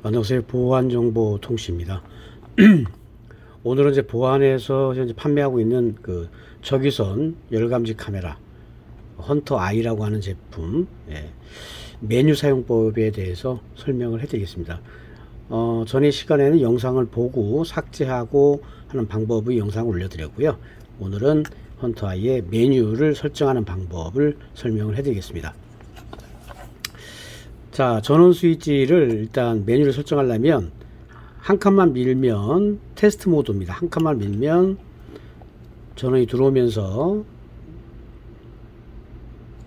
안녕하세요. 보안정보 통신입니다. 오늘은 이제 보안에서 현재 판매하고 있는 그 적외선 열감지 카메라 헌터 아이라고 하는 제품 예, 메뉴 사용법에 대해서 설명을 해드리겠습니다. 어, 전에 시간에는 영상을 보고 삭제하고 하는 방법의 영상을 올려드렸고요. 오늘은 헌터 아이의 메뉴를 설정하는 방법을 설명을 해드리겠습니다. 자, 전원 스위치를 일단 메뉴를 설정하려면 한 칸만 밀면 테스트 모드입니다. 한 칸만 밀면 전원이 들어오면서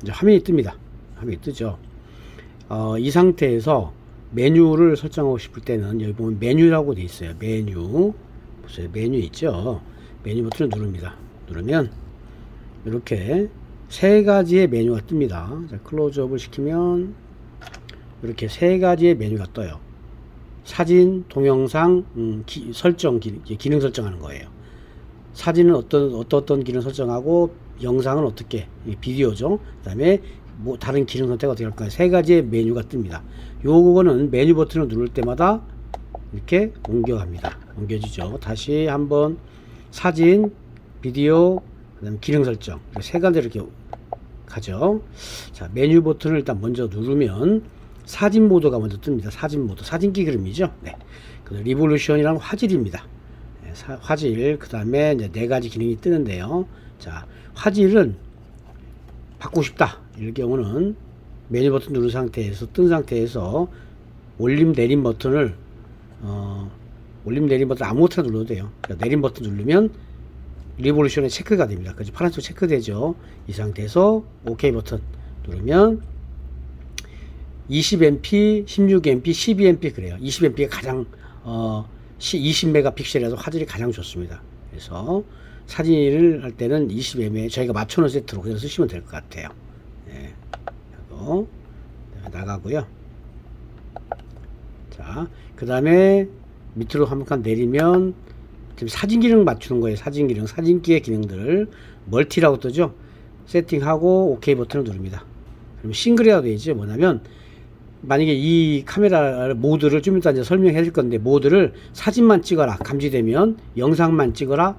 이제 화면이 뜹니다. 화면이 뜨죠. 어, 이 상태에서 메뉴를 설정하고 싶을 때는 여기 보면 메뉴라고 돼 있어요. 메뉴. 보세요. 메뉴 있죠. 메뉴 버튼을 누릅니다. 누르면 이렇게 세 가지의 메뉴가 뜹니다. 자, 클로즈업을 시키면 이렇게 세 가지의 메뉴가 떠요. 사진, 동영상, 음, 기, 설정, 기, 기능 설정하는 거예요. 사진은 어떤, 어떤, 어떤 기능 설정하고, 영상은 어떻게, 이 비디오죠. 그 다음에 뭐 다른 기능 선택 어떻게 할까요? 세 가지의 메뉴가 뜹니다. 요거는 메뉴 버튼을 누를 때마다 이렇게 옮겨갑니다. 옮겨지죠. 다시 한번 사진, 비디오, 그 다음에 기능 설정. 세 가지 이렇게 가죠. 자, 메뉴 버튼을 일단 먼저 누르면 사진 모드가 먼저 뜹니다. 사진 모드. 사진기 그림이죠. 네. 그 리볼루션이란 화질입니다. 네, 사, 화질. 그 다음에 이제 네 가지 기능이 뜨는데요. 자, 화질은 받고 싶다. 이럴 경우는 메뉴 버튼 누른 상태에서 뜬 상태에서 올림 내림 버튼을 어, 올림 내림 버튼 아무것도 눌러도 돼요. 그러니까 내림 버튼 누르면 리볼루션에 체크가 됩니다. 그지 파란색 체크되죠. 이 상태에서 OK 버튼 누르면 20MP, 16MP, 12MP 그래요. 20MP가 가장 어 20메가픽셀이라서 화질이 가장 좋습니다. 그래서 사진을 할 때는 20mm 저희가 맞춰놓은 세트로 그냥 쓰시면 될 것 같아요. 네. 하고 나가고요. 자, 그 다음에 밑으로 한 칸 내리면 지금 사진 기능 맞추는 거예요. 사진 기능, 사진기의 기능들을 멀티라고 뜨죠. 세팅하고 OK 버튼을 누릅니다. 그럼 싱글이라고 되어 있죠. 뭐냐면 만약에 이 카메라 모드를 좀 이따 이제 설명해 줄 건데 모드를 사진만 찍어라 감지되면 영상만 찍어라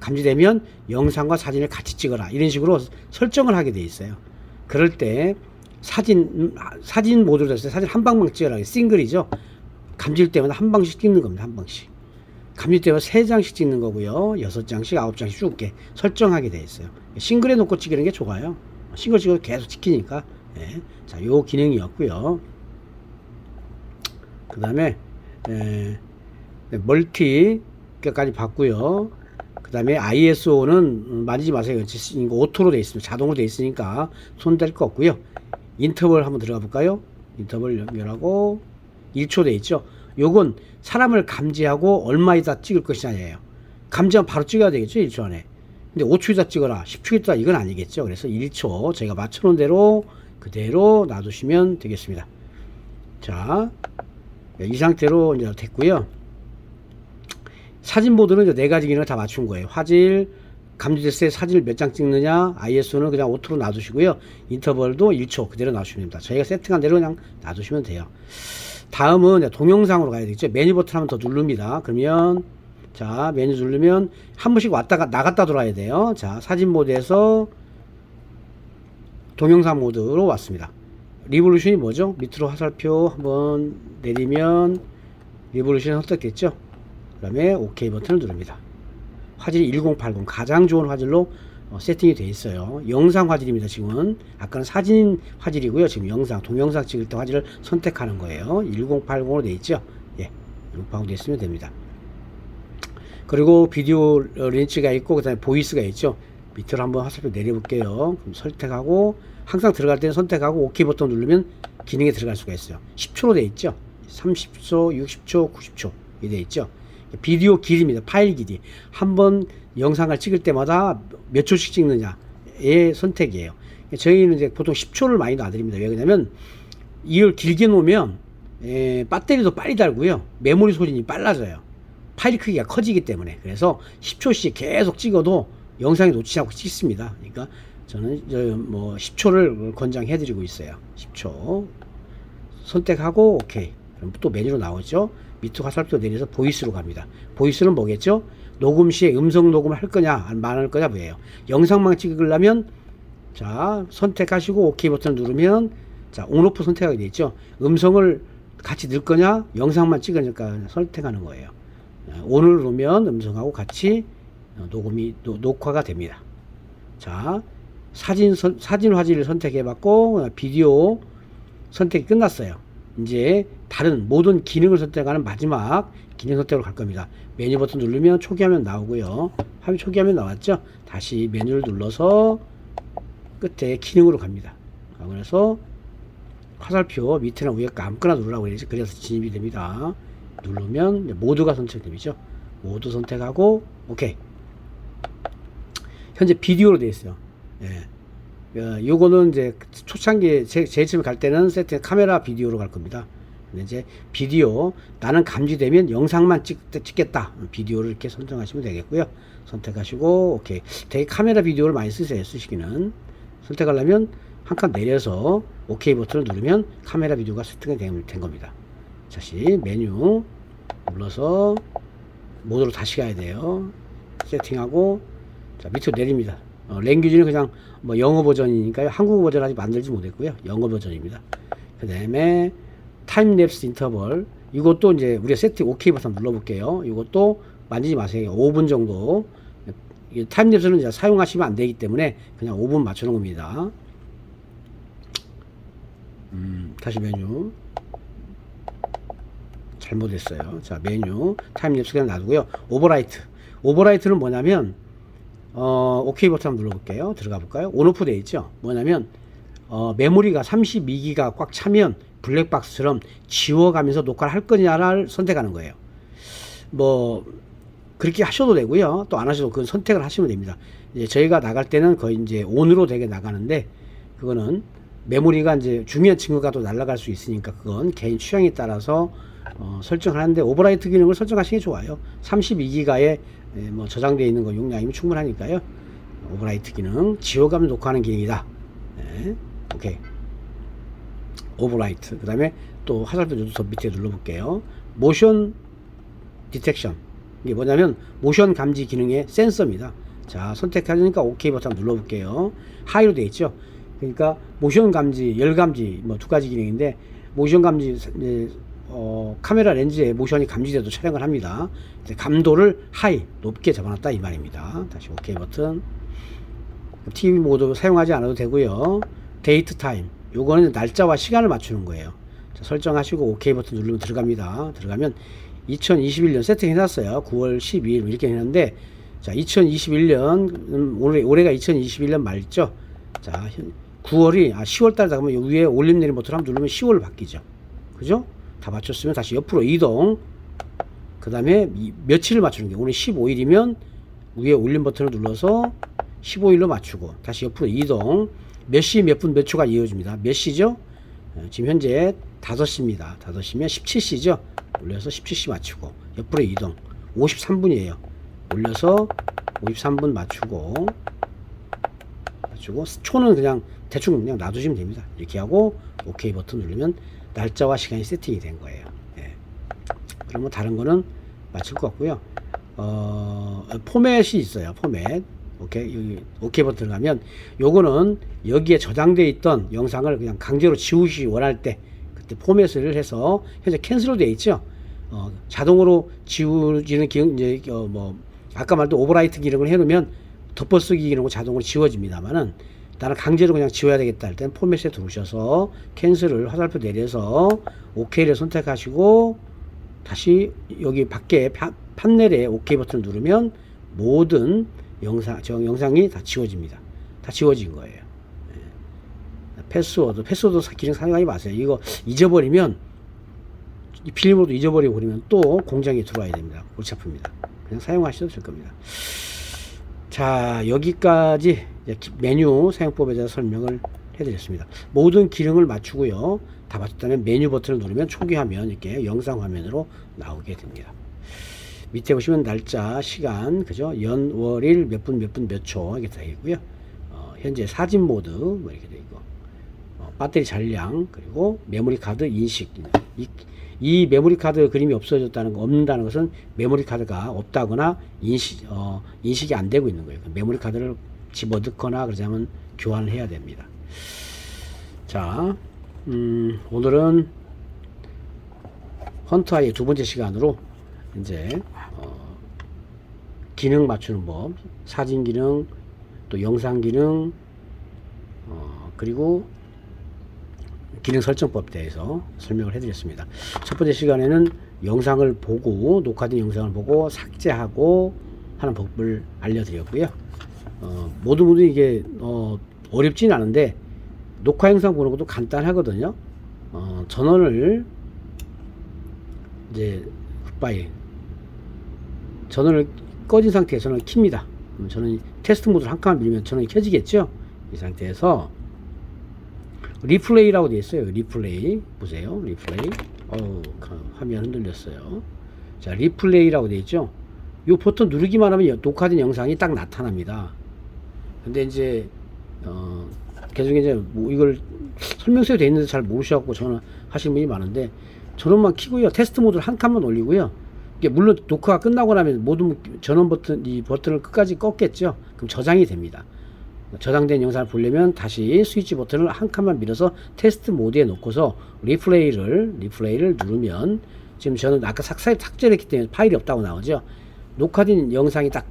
감지되면 영상과 사진을 같이 찍어라 이런 식으로 설정을 하게 돼 있어요. 그럴 때 사진 사진 모드로 됐을 때 사진 한 방만 찍어라 싱글이죠? 감질 때마다 한 방씩 찍는 겁니다 한 방씩. 감질 때마다 세 장씩 찍는 거고요. 여섯 장씩 아홉 장씩 쭉게 설정하게 돼 있어요. 싱글에 놓고 찍는 게 좋아요. 싱글 찍어도 계속 찍히니까. 네. 자, 요 기능이었고요. 그 다음에 멀티까지 봤고요. 그 다음에 ISO는 만지지 마세요. 오토로 돼 있습니다. 자동으로 돼 있으니까 손댈 거 없고요. 인터벌 한번 들어가 볼까요? 인터벌 연결하고 1초 돼 있죠. 요건 사람을 감지하고 얼마 있다 찍을 것이 아니에요. 감지하면 바로 찍어야 되겠죠. 1초 안에. 근데 5초 있다 찍어라. 10초 있다 이건 아니겠죠. 그래서 1초 저희가 맞춰놓은 대로 그대로 놔두시면 되겠습니다. 자, 이 상태로 이제 됐고요. 사진 모드는 이제 네 가지 기능을 다 맞춘 거예요. 화질, 감지됐을 때 사진을 몇 장 찍느냐, ISO는 그냥 오토로 놔두시고요. 인터벌도 1초 그대로 놔주시면 됩니다. 저희가 세팅한 대로 그냥 놔두시면 돼요. 다음은 동영상으로 가야 되겠죠. 메뉴 버튼 한번 더 누릅니다. 그러면 자 메뉴 누르면 한 번씩 왔다가 나갔다 돌아야 돼요. 자 사진 모드에서 동영상 모드로 왔습니다. 리볼루션이 뭐죠? 밑으로 화살표 한번 내리면 리볼루션이 선택됐죠? 그 다음에 OK 버튼을 누릅니다. 화질이 1080 가장 좋은 화질로 어, 세팅이 되어 있어요. 영상 화질입니다. 지금은 아까는 사진 화질이고요. 지금 영상, 동영상 찍을 때 화질을 선택하는 거예요. 1080으로 되어 있죠. 예, 1080 됐으면 됩니다. 그리고 비디오 렌치가 있고 그다음에 보이스가 있죠. 밑으로 한번 화살표 내려볼게요. 그럼 선택하고 항상 들어갈 때는 선택하고 OK 버튼 누르면 기능에 들어갈 수가 있어요. 10초로 돼 있죠. 30초, 60초, 90초 이돼 있죠. 비디오 길이입니다. 파일 길이. 한 번 영상을 찍을 때마다 몇 초씩 찍느냐의 선택이에요. 저희는 이제 보통 10초를 많이 놔드립니다. 왜 그러냐면 이걸 길게 놓으면 에, 배터리도 빨리 달고요. 메모리 소진이 빨라져요. 파일 크기가 커지기 때문에 그래서 10초씩 계속 찍어도 영상이 놓치지 않고 찍습니다. 그러니까 저는 뭐 10초를 권장해 드리고 있어요. 10초 선택하고 오케이 그럼 또 메뉴로 나오죠. 밑으로 화살표 내려서 보이스로 갑니다. 보이스는 뭐겠죠? 녹음 시에 음성 녹음을 할 거냐, 안할 거냐 뭐예요. 영상만 찍으려면 자 선택하시고 OK 버튼 누르면 자 온오프 선택하게 돼 있죠. 음성을 같이 넣을 거냐, 영상만 찍으니까 선택하는 거예요. 온을 누르면 음성하고 같이 어, 녹음이 노- 녹화가 됩니다. 자 사진 선, 사진 화질을 선택해 봤고 비디오 선택이 끝났어요. 이제 다른 모든 기능을 선택하는 마지막 기능 선택으로 갈 겁니다. 메뉴 버튼 누르면 초기 화면 나오고요. 화면 초기 화면 나왔죠? 다시 메뉴를 눌러서 끝에 기능으로 갑니다. 아, 그래서 화살표 밑에나 위에 거 아무거나 누르라고 그러지. 그래서 진입이 됩니다. 누르면 모두가 선택되죠. 모두 선택하고 오케이. 현재 비디오로 되어 있어요. 예. 어, 요거는 이제 초창기 제, 제일 처음에 갈 때는 세팅 카메라 비디오로 갈 겁니다. 이제 비디오 나는 감지되면 영상만 찍, 찍겠다 비디오를 이렇게 선정하시면 되겠고요. 선택하시고 오케이. 되게 카메라 비디오를 많이 쓰세요. 쓰시기는 선택하려면 한 칸 내려서 오케이 버튼을 누르면 카메라 비디오가 세팅이 된, 된 겁니다. 다시 메뉴 눌러서 모드로 다시 가야 돼요. 세팅하고 자 밑으로 내립니다. 어, 랭귀지는 그냥 뭐 영어 버전이니까요. 한국어 버전 아직 만들지 못했고요. 영어 버전입니다. 그 다음에 타임랩스 인터벌 이것도 이제 우리가 세팅 오케이 버튼 눌러볼게요. 이것도 만지지 마세요. 5분 정도 이 타임랩스는 이제 사용하시면 안 되기 때문에 그냥 5분 맞추는 겁니다. 음, 다시 메뉴 잘못했어요. 자 메뉴 타임랩스 그냥 놔두고요. 오버라이트 오버라이트는 뭐냐면 어, 오케이 버튼 한번 눌러볼게요. 들어가 볼까요? 온오프 돼 있죠? 뭐냐면, 어, 메모리가 32기가 꽉 차면 블랙박스처럼 지워가면서 녹화를 할 거냐를 선택하는 거예요. 뭐, 그렇게 하셔도 되고요. 또 안 하셔도 그 선택을 하시면 됩니다. 이제 저희가 나갈 때는 거의 이제 온으로 되게 나가는데, 그거는 메모리가 이제 중요한 친구가 또 날아갈 수 있으니까 그건 개인 취향에 따라서 어, 설정하는데 오버라이트 기능을 설정하시는 게 좋아요. 32기가에 뭐 저장되어 있는 거 용량이면 충분하니까요. 오버라이트 기능 지워가면 녹화하는 기능이다. 네, 오케이. 오버라이트. 그 다음에 또 화살표 더 밑에 눌러볼게요. 모션 디텍션. 이게 뭐냐면 모션 감지 기능의 센서입니다. 자 선택하니까 오케이 버튼 눌러볼게요. 하이로 되어 있죠. 그러니까 모션 감지, 열 감지 뭐 두 가지 기능인데 모션 감지 이제 어, 카메라 렌즈에 모션이 감지돼도 촬영을 합니다. 감도를 하이 높게 잡아놨다 이 말입니다. 다시 오케이 버튼. TV 모드 사용하지 않아도 되고요. 데이트 타임. 요거는 날짜와 시간을 맞추는 거예요. 자, 설정하시고 오케이 버튼 누르면 들어갑니다. 들어가면 2021년 세팅 해놨어요. 9월 12일 이렇게 해놨는데 자 2021년 음, 올해 올해가 2021년 말죠. 자 9월이 아 10월 달에 가면 요 위에 올림 내림 버튼 한번 누르면 10월로 바뀌죠. 그죠? 다 맞췄으면 다시 옆으로 이동. 그 다음에 며칠을 맞추는 게 오늘 15일이면 위에 올림 버튼을 눌러서 15일로 맞추고 다시 옆으로 이동. 몇 시 몇 분 몇 초가 이어집니다. 몇 시죠? 어, 지금 현재 5시입니다. 5시면 17시죠? 올려서 17시 맞추고 옆으로 이동. 53분이에요. 올려서 53분 맞추고 맞추고 초는 그냥 대충 그냥 놔두시면 됩니다. 이렇게 하고 오케이 버튼 누르면 날짜와 시간이 세팅이 된 거예요. 예. 그러면 다른 거는 마칠 것 같고요. 어, 포맷이 있어요. 포맷. 오케이. 여기 오케이 버튼 들어가면 요거는 여기에 저장되어 있던 영상을 그냥 강제로 지우시 원할 때 그때 포맷을 해서 현재 캔슬로 되어 있죠. 어, 자동으로 지우지는 기능 이제 어, 뭐 아까 말도 오버라이트 기능을 해놓으면 덮어쓰기 기능으로 자동으로 지워집니다만은 나는 강제로 그냥 지워야 되겠다 할 때는 포맷에 들어오셔서 캔슬을 화살표 내려서 OK를 선택하시고 다시 여기 밖에 파- 판넬에 OK 버튼을 누르면 모든 영상, 저 영상이 다 지워집니다. 다 지워진 거예요. 예. 패스워드, 패스워드 사- 기능 사용하지 마세요. 이거 잊어버리면 이 필름으로도 잊어버리고 그러면 또 공장에 들어와야 됩니다. 골치 아픕니다. 그냥 사용하셔도 될 겁니다. 자 여기까지 메뉴 사용법에 대해서 설명을 해드렸습니다. 모든 기능을 맞추고요. 다 맞췄다면 메뉴 버튼을 누르면 초기 화면 이렇게 영상 화면으로 나오게 됩니다. 밑에 보시면 날짜, 시간, 그죠? 연, 월, 일, 몇 분, 몇 분, 몇 초 이렇게 되어 있고요. 어, 현재 사진 모드 뭐 이렇게 되어 있고 어, 배터리 잔량 그리고 메모리 카드 인식 이, 이 메모리 카드 그림이 없어졌다는 거 없는다는 것은 메모리 카드가 없다거나 인식 어, 인식이 안 되고 있는 거예요. 메모리 카드를 집어넣거나 그러자면 교환을 해야 됩니다. 자, 음, 오늘은 헌터아이의 두 번째 시간으로 이제 어, 기능 맞추는 법, 사진 기능, 또 영상 기능, 어, 그리고 기능 설정법 대해서 설명을 해드렸습니다. 첫 번째 시간에는 영상을 보고 녹화된 영상을 보고 삭제하고 하는 법을 알려드렸고요. 어, 모두 모두 이게 어, 어렵진 않은데 녹화 영상 보는 것도 간단하거든요. 어, 전원을 이제 굿바이 전원을 꺼진 상태에 서는 킵니다. 그럼 저는 테스트 모드를 한 칸을 밀면 전원이 켜지겠죠? 이 상태에서 리플레이라고 되어 있어요. 리플레이 보세요. 리플레이. 그 화면 흔들렸어요. 자 리플레이라고 되어 있죠. 이 버튼 누르기만 하면 녹화된 영상이 딱 나타납니다. 근데 이제 어 계속 이제 뭐 이걸 설명서에 돼 있는데 잘 모르셔갖고 저는 하시는 분이 많은데 전원만 키고요. 테스트 모드를 한 칸만 올리고요. 이게 물론 녹화가 끝나고 나면 모든 전원 버튼 이 버튼을 끝까지 껐겠죠. 그럼 저장이 됩니다. 저장된 영상을 보려면 다시 스위치 버튼을 한 칸만 밀어서 테스트 모드에 놓고서 리플레이를 리플레이를 누르면 지금 저는 아까 삭제 삭제를 했기 때문에 파일이 없다고 나오죠. 녹화된 영상이 딱,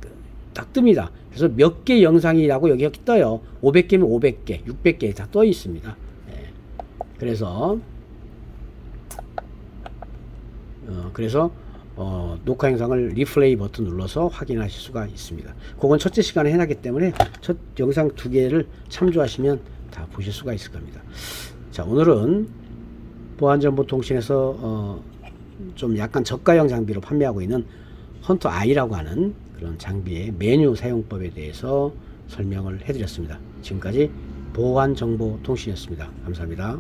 딱 뜹니다. 그래서 몇 개 영상이라고 여기 떠요. 500개면 500개, 600개 다 떠 있습니다. 예. 그래서 어, 그래서 어, 녹화 영상을 리플레이 버튼 눌러서 확인하실 수가 있습니다. 그건 첫째 시간에 해놨기 때문에 첫 영상 두 개를 참조하시면 다 보실 수가 있을 겁니다. 자, 오늘은 보안정보통신에서 어, 좀 약간 저가형 장비로 판매하고 있는 헌터 아이라고 하는 그런 장비의 메뉴 사용법에 대해서 설명을 해드렸습니다. 지금까지 보안정보통신이었습니다. 감사합니다.